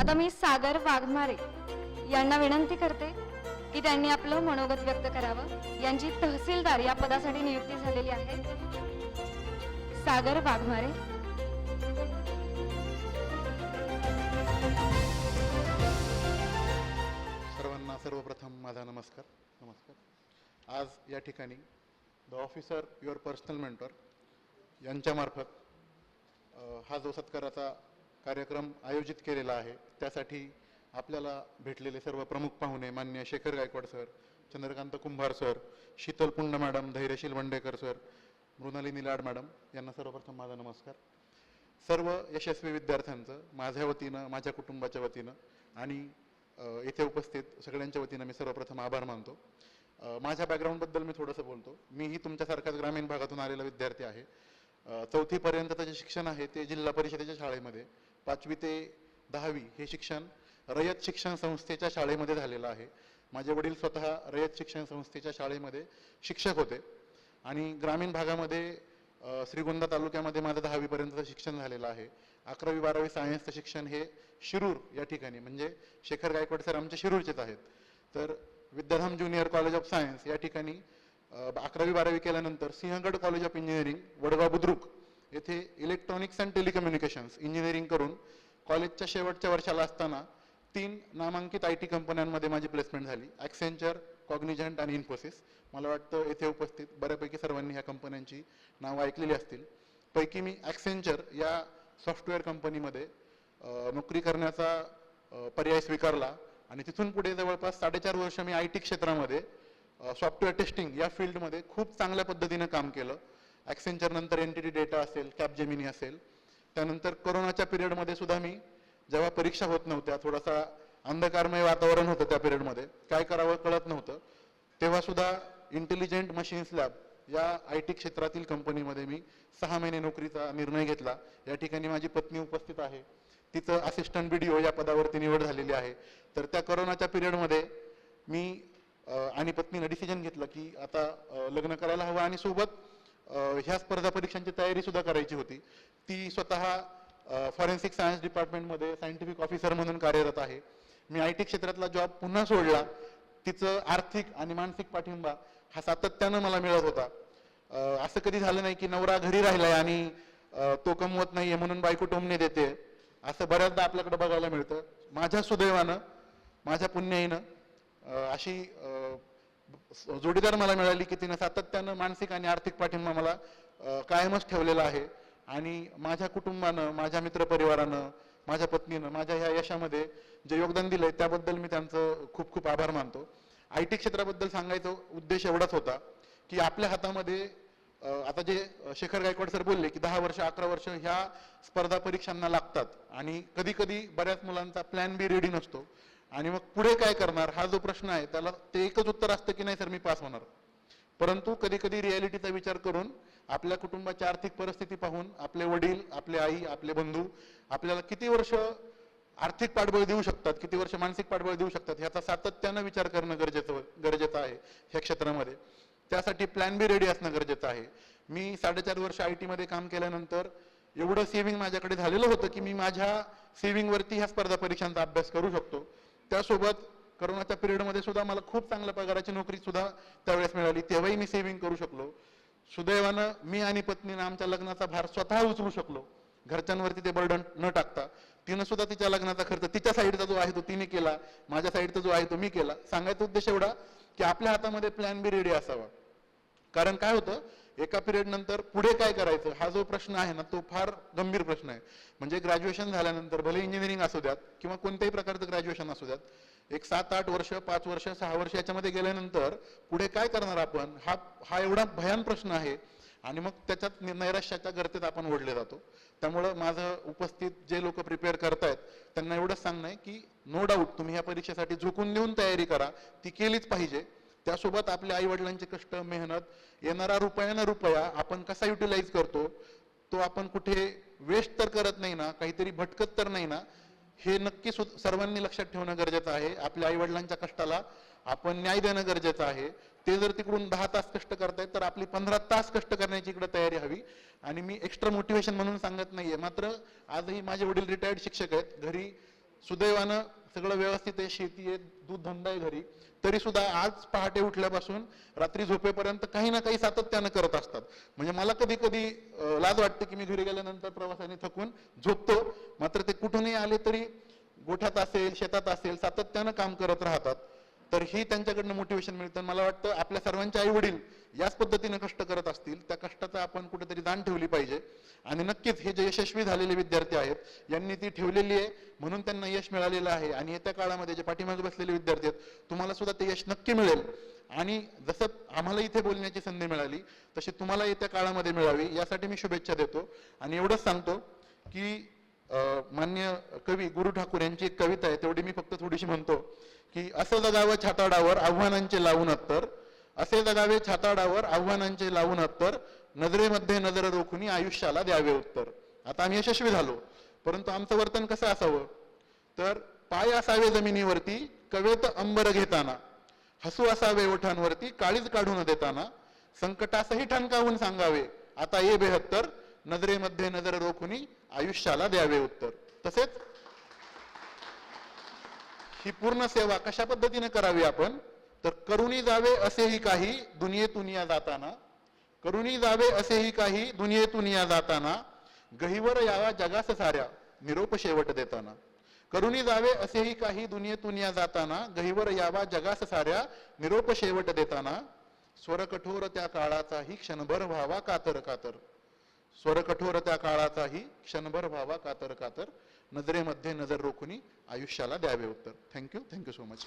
आता मी सागर वाघमारे यांना विनंती करते की त्यांनी आपलं मनोगत व्यक्त करावं. यांची तहसीलदार या पदासाठी नियुक्ती झालेली आहे. सागर वाघमारे. सर्वांना सर्वप्रथम माझा नमस्कार. नमस्कार. आज या ठिकाणी the officer your personal mentor यांच्यामार्फत हा जो सत्काराचा कार्यक्रम आयोजित केलेला आहे. त्यासाठी आपल्याला भेटलेले सर्व प्रमुख पाहुणे मान्य Shekhar Gaikwad sir Chandrakant Kumbhar sir Sheetal Pund madam Dhairyasheel Wandekar sir Mrunali Lad madam यांना सर्वप्रथम माझा नमस्कार. सर्व यशस्वी विद्यार्थ्यांचं माझ्या वतीनं माझ्या कुटुंबाच्या वतीनं आणि येथे उपस्थित सगळ्यांच्या वतीनं मी सर्वप्रथम आभार मानतो. माझ्या बॅकग्राऊंडबद्दल मी थोडंसं बोलतो. मीही तुमच्यासारखाच ग्रामीण भागातून आलेला विद्यार्थी आहे. चौथीपर्यंतचं जे शिक्षण आहे ते जिल्हा परिषदेच्या शाळेमध्ये. पाचवी ते दहावी हे शिक्षण रयत शिक्षण संस्थेच्या शाळेमध्ये झालेलं आहे. माझे वडील स्वतः रयत शिक्षण संस्थेच्या शाळेमध्ये शिक्षक होते. आणि ग्रामीण भागामध्ये श्रीगोंदा तालुक्यामध्ये माझं दहावीपर्यंतचं शिक्षण झालेलं आहे. अकरावी बारावी सायन्सचं शिक्षण हे शिरूर या ठिकाणी म्हणजे शेखर गायकवाड सर आमचे शिरूरचेच आहेत. तर Vidyadham junior college of science या ठिकाणी अकरावी बारावी केल्यानंतर Sinhagad college of engineering Wadgaon Budruk येथे इलेक्ट्रॉनिक्स अँड टेलिकम्युनिकेशन्स इंजिनिअरिंग करून कॉलेजच्या शेवटच्या वर्षाला असताना तीन नामांकित आय टी कंपन्यांमध्ये माझी प्लेसमेंट झाली. ॲक्सेंचर कॉग्निजंट आणि इन्फोसिस मला वाटतं येथे उपस्थित बऱ्यापैकी सर्वांनी ह्या कंपन्यांची नावं ऐकलेली असतील. पैकी मी ॲक्सेंचर या सॉफ्टवेअर कंपनीमध्ये नोकरी करण्याचा पर्याय स्वीकारला आणि तिथून पुढे जवळपास साडेचार वर्ष मी आय टी क्षेत्रामध्ये सॉफ्टवेअर टेस्टिंग या फील्डमध्ये खूप चांगल्या पद्धतीनं काम केलं. ॲक्सेंचर नंतर एन टी डी डेटा असेल कॅपजेमिनी असेल. त्यानंतर कोरोनाच्या पिरियडमध्ये सुद्धा मी जेव्हा परीक्षा होत नव्हत्या थोडासा अंधकारमय वातावरण होतं त्या पिरियडमध्ये काय करावं कळत नव्हतं. तेव्हा सुद्धा इंटेलिजंट मशीन्स लॅब या आय टी क्षेत्रातील कंपनीमध्ये मी सहा महिने नोकरीचा निर्णय घेतला. या ठिकाणी माझी पत्नी उपस्थित आहे. तिचं असिस्टंट बी या पदावरती निवड झालेली आहे. तर त्या करोनाच्या पिरियडमध्ये मी आणि पत्नीनं डिसिजन घेतलं की आता लग्न करायला हवं आणि सोबत ह्या स्पर्धा परीक्षांची तयारी सुद्धा करायची होती. ती स्वतः फॉरेन्सिक सायन्स डिपार्टमेंटमध्ये सायंटिफिक ऑफिसर म्हणून कार्यरत आहे. मी आय टी क्षेत्रातला जॉब पुन्हा सोडला. तिचं आर्थिक आणि मानसिक पाठिंबा हा सातत्यानं मला मिळत होता. असं कधी झालं नाही की नवरा घरी राहिलाय आणि तो कमवत नाहीये म्हणून बायको टोमणे देते. असं बऱ्याचदा आपल्याकडे बघायला मिळतं. माझ्या सुदैवानं माझ्या पुण्याईनं अशी जोडीदार मला मिळाली की तिनं सातत्यानं मानसिक आणि आर्थिक पाठिंबा मला कायमच ठेवलेला आहे. आणि माझ्या कुटुंबानं माझ्या मित्रपरिवारानं माझ्या पत्नीनं माझ्या ह्या यशामध्ये जे योगदान दिलंय त्याबद्दल मी त्यांचं खूप खूप आभार मानतो. आय टी क्षेत्राबद्दल सांगायचा उद्देश एवढाच होता की आपल्या हातामध्ये आता जे शेखर गायकवाड सर बोलले की दहा वर्ष अकरा वर्ष ह्या स्पर्धा परीक्षांना लागतात. आणि कधी कधी बऱ्याच मुलांचा प्लॅन बी रेडी नसतो. आणि मग पुढे काय करणार? हा जो प्रश्न आहे त्याला ते एकच उत्तर असतं की नाही सर मी पास होणार. परंतु कधी कधी रियालिटीचा विचार करून आपल्या कुटुंबाची आर्थिक परिस्थिती पाहून आपले वडील आपले आई आपले बंधू आपल्याला किती वर्ष आर्थिक पाठबळ देऊ शकतात किती वर्ष मानसिक पाठबळ देऊ शकतात ह्याचा सातत्यानं विचार करणं गरजेचं गरजेचं आहे ह्या क्षेत्रामध्ये. त्यासाठी प्लॅन बी रेडी असणं गरजेचं आहे. मी साडेचार वर्ष आय टीमध्ये काम केल्यानंतर एवढं सेव्हिंग माझ्याकडे झालेलं होतं की मी माझ्या सेव्हिंगवरती ह्या स्पर्धा परीक्षांचा अभ्यास करू शकतो. त्यासोबत करोनाच्या पिरियडमध्ये सुद्धा मला खूप चांगल्या पगाराची नोकरी सुद्धा त्यावेळेस मिळाली. तेव्हाही मी सेव्हिंग करू शकलो. सुदैवानं मी आणि पत्नीनं आमच्या लग्नाचा भार स्वतः उचलू शकलो. घरच्यांवरती ते बर्डन न टाकता. तिनं सुद्धा तिच्या लग्नाचा खर्च तिच्या साईडचा जो आहे तो तिने केला. माझ्या साईडचा जो आहे तो मी केला. सांगायचा उद्देश एवढा की आपल्या हातामध्ये प्लॅन बी रेडी असावा. कारण काय होतं? एका पिरियड नंतर पुढे काय करायचं? हा जो प्रश्न आहे ना तो फार गंभीर प्रश्न आहे. म्हणजे ग्रॅज्युएशन झाल्यानंतर भले इंजिनिअरिंग असू द्यात किंवा कोणत्याही प्रकारचं ग्रॅज्युएशन असू द्यात एक सात आठ वर्ष पाच वर्ष सहा वर्ष याच्यामध्ये गेल्यानंतर पुढे काय करणार आपण? हा हा एवढा भयान प्रश्न आहे आणि मग त्याच्यात नैराश्याच्या गर्तेत आपण ओढले जातो. त्यामुळं माझं उपस्थित जे लोक प्रिपेअर करतायत त्यांना एवढंच सांगणं आहे की नो डाऊट तुम्ही ह्या परीक्षेसाठी झोकून देऊन तयारी करा. ती केलीच पाहिजे. त्यासोबत आपल्या आई वडिलांचे कष्ट मेहनत येणारा रुपया ना रुपया आपण कसा युटिलाइज करतो तो आपण कुठे वेस्ट तर करत नाही ना काहीतरी भटकत तर नाही ना हे नक्की सर्वांनी लक्षात ठेवणं गरजेचं आहे. आपल्या आई वडिलांच्या कष्टाला आपण न्याय देणं गरजेचं आहे. ते जर तिकडून दहा तास कष्ट करतायत तर आपली पंधरा तास कष्ट करण्याची इकडे तयारी हवी. आणि मी एक्स्ट्रा मोटिवेशन म्हणून सांगत नाहीये. मात्र आजही माझे वडील रिटायर्ड शिक्षक आहेत. घरी सुदैवानं सगळं व्यवस्थित आहे शेती आहे दूध धंदा आहे घरी. तरी सुद्धा आज पहाटे उठल्यापासून रात्री झोपेपर्यंत काही ना काही सातत्यानं करत असतात. म्हणजे मला कधी कधी लाज वाटते की मी घरी गेल्यानंतर प्रवासाने थकून झोपतो. मात्र ते कुठूनही आले तरी गोठ्यात असेल शेतात असेल सातत्यानं काम करत राहतात. तर ही त्यांच्याकडनं मोटिवेशन मिळतं. मला वाटतं आपल्या सर्वांचे आई वडील याच पद्धतीने कष्ट करत असतील त्या कष्टाचा आपण कुठेतरी जाण ठेवली पाहिजे. आणि नक्कीच हे जे यशस्वी झालेले विद्यार्थी आहेत यांनी ती ठेवलेली आहे म्हणून त्यांना यश मिळालेलं आहे. आणि येत्या काळामध्ये जे पाठीमागे बसलेले विद्यार्थी आहेत तुम्हाला सुद्धा ते यश नक्की मिळेल. आणि जसं आम्हाला इथे बोलण्याची संधी मिळाली तशी तुम्हाला येत्या काळामध्ये मिळावी यासाठी मी शुभेच्छा देतो. आणि एवढंच सांगतो की मान्य कवी गुरु ठाकूर यांची एक कविता आहे तेवढी मी फक्त थोडीशी म्हणतो की असं जगावं छाताडावर आव्हानांचे लावून अत्तर असे जगावे छाताडावर आव्हानांचे लावून अत्तर नजरेमध्ये नजर रोखून आयुष्याला द्यावे उत्तर. आता आम्ही यशस्वी झालो परंतु आमचं वर्तन कसं असावं? तर पाय असावे जमिनीवरती कवेत अंबर घेताना हसू असावे ओठांवरती काळीज काढून देताना संकटासही ठणकावून सांगावे आता ये बेहत्तर नजरेमध्ये नजर रोखुनी आयुष्याला द्यावे उत्तर. तसेच ही पूर्ण सेवा कशा पद्धतीने करावी आपण? तर करुणी जावे असेही काही दुनियेतून या जाताना करुणी जावे असेही काही दुनियेतून या जाताना गहिवर यावा जगास साऱ्या निरोप शेवट देताना. करुणी जावे असेही काही दुनियेतून या जाताना गहिवर यावा जगास साऱ्या निरोप शेवट देताना स्वर कठोर त्या काळाचाही क्षणभर व्हावा कातर कातर. स्वर कठोर त्या काळाचाही क्षणभर व्हावा कातर कातर. नजरेमध्ये नजर रोखुनी आयुष्याला द्यावे उत्तर. Thank you thank you so much